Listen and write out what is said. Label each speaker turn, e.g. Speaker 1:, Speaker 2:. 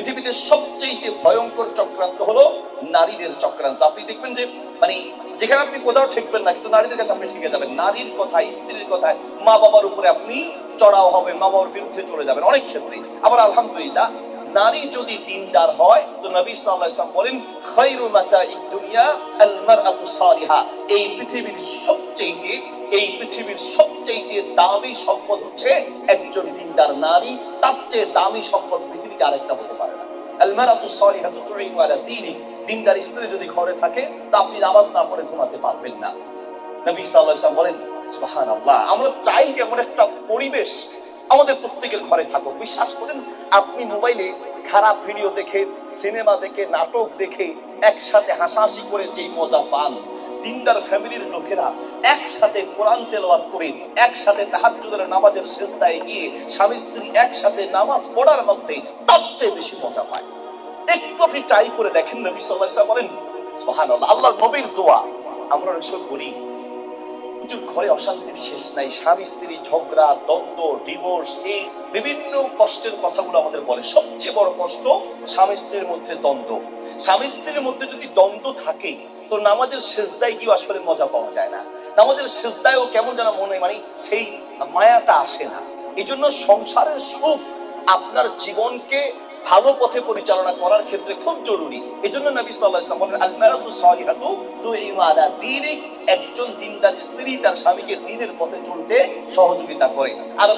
Speaker 1: পৃথিবীতে সবচেয়ে ভয়ঙ্কর চক্রান্ত হলো নারীদের চক্রান্ত। আপনি দেখবেন যে মানে যেখানে আপনি কোথাও ঠেকবেন না, কিন্তু নারীদের কাছে আপনি ঠেকে যাবেন। নারীর কথায়, স্ত্রীর কথায় মা বাবার উপরে আপনি চড়াও হবে, মা বাবার বিরুদ্ধে চলে যাবেন অনেক ক্ষেত্রে। আবার আলহামদুলিল্লাহ, নারী যদি দিনদার হয়, তো নবী সাল্লাল্লাহু বলেন, খায়রু মাতাইদ দুনিয়া আল মারআতু সালিহা। এই পৃথিবীর সবচেয়ে, এই পৃথিবীর সবচেয়ে দামি সম্পদ হচ্ছে একজন দিনদার নারী, তার চেয়ে দামি সম্পদ পৃথিবীতে আরেকটা হতে পারে না। আপনি পরিবেশ আমাদের প্রত্যেকের ঘরে থাকুক। বিশ্বাস করেন, আপনি মোবাইলে খারাপ ভিডিও দেখে, সিনেমা দেখে, নাটক দেখে, একসাথে হাসাহাসি করে যেই মজা পান দিনদার ফ্যামিলির লোকেরা একসাথে কোরআন তেলাওয়াত করে, একসাথে তাহাজ্জুদের নামাজের শেষদায় গিয়ে স্বামী স্ত্রী একসাথে নামাজ পড়ার মধ্যে সবচেয়ে চেয়ে বেশি মজা পায়। একটু আপনি ট্রাই করে দেখেন না ওয়াসাল্লাম বলেন সোহান আল্লাহ নবীর দোয়া। আমরা অনেক বলি হুজুর ঘরে অশান্তির শেষ নাই। স্বামী, স্ত্রী, ঝগড়া, দ্বন্দ্ব ডিভোর্স এই বিভিন্ন কষ্টের কথাগুলো আমাদের বলে। সবচেয়ে বড় কষ্ট স্বামী, স্ত্রীর মধ্যে দ্বন্দ্ব। স্বামী, স্ত্রীর মধ্যে যদি দ্বন্দ্ব থাকে, তো নামাজের শেষদায় কি আসলে মজা পাওয়া যায় না। নামাজের শেষদায়ও কেমন যেন মনে মানে সেই মায়াটা আসে না। এই জন্য সংসারের সুখ আপনার জীবনকে ভালো পথে পরিচালনা করার ক্ষেত্রে খুব জরুরি। এই জন্য নবী সাল্লাহ ইসলাম তুইমা আলা দীনিক। একজন দিনদার স্ত্রী তার স্বামীকে দিনের পথে চলতে সহযোগিতা করে। আর